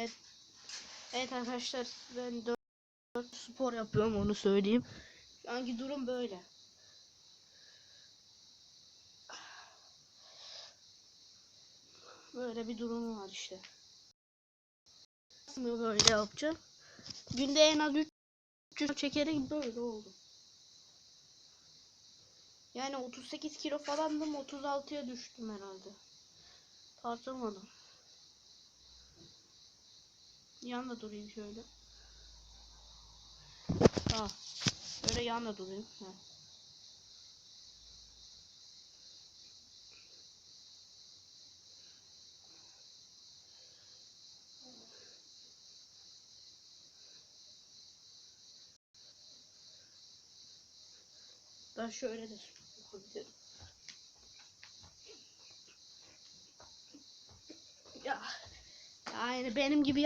Evet. Evet arkadaşlar ben 4 spor yapıyorum onu söyleyeyim. Şu anki durum böyle. Böyle bir durum var işte. Nasıl böyle yapacağım? Günde en az 300 çekerek böyle oldu. Yani 38 kilo falandım 36'ya düştüm herhalde. Tartılmadım. Yanında durayım şöyle. Ha. Böyle yanında durayım. Ha. Ben şöyle de yapabilirim. Ya. Yani benim gibi